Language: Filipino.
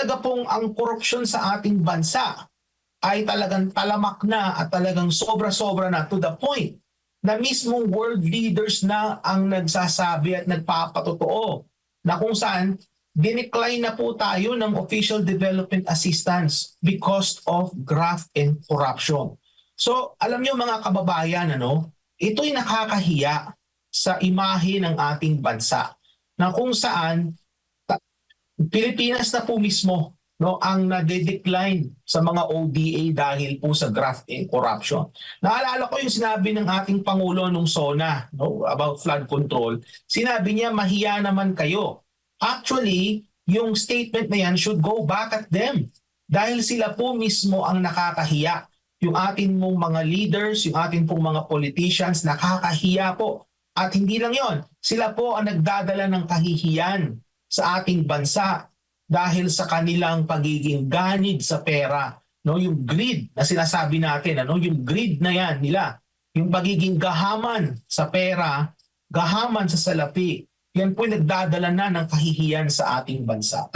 talaga pong ang korupsyon sa ating bansa ay talagang talamak na at talagang sobra-sobra na to the point na mismong world leaders na ang nagsasabi at nagpapatotoo na kung saan dinecline na po tayo ng official development assistance because of graft and corruption. So, alam niyo mga kababayan, ano, ito'y nakakahiya sa imahe ng ating bansa na kung saan Pilipinas na po mismo no ang nade-decline sa mga ODA dahil po sa graft and corruption. Naalala ko yung sinabi ng ating pangulo nung SONA no about flood control. Sinabi niya mahiya naman kayo. Actually, yung statement na yan should go back at them dahil sila po mismo ang nakakahiya. Yung atin mong mga leaders, yung atin pong mga politicians, nakakahiya po. At hindi lang yon, sila po ang nagdadala ng kahihiyan sa ating bansa dahil sa kanilang pagiging ganid sa pera. No, yung greed na sinasabi natin, ano, yung greed na yan nila, yung pagiging gahaman sa pera, gahaman sa salapi, yan po nagdadala na ng kahihiyan sa ating bansa.